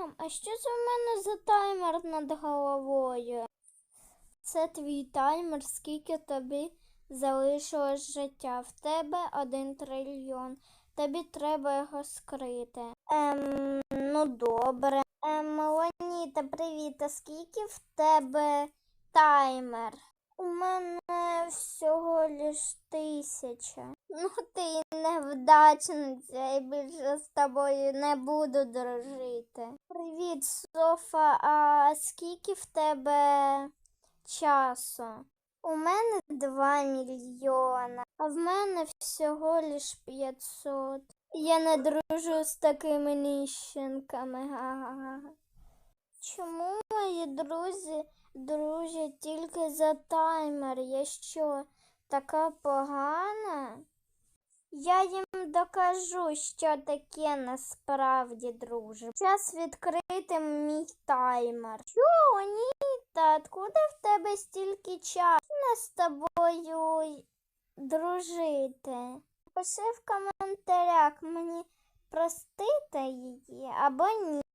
Мам, а що це в мене за таймер над головою? Це твій таймер, скільки тобі залишилось життя. В тебе один трильйон. Тобі треба його скрити. Ем, ну добре. Ем, Леоніда, привіт. А скільки в тебе таймер? У мене всього лиш тисяча. Ну ти невдачниця, я більше з тобою не буду дружити. Привіт, Софа. А скільки в тебе часу? У мене 2 мільйона, а в мене всього лиш 500. Я не дружу з такими ніщенками. Га-га-га. Чому мої друзі дружать тільки за таймер? Я що, така погана? Я їм докажу, що таке насправді дружба. Час відкрити мій таймер. Що, Аніта, откуда в тебе стільки часу не з тобою дружити? Пиши в коментарях мені простити її або ні.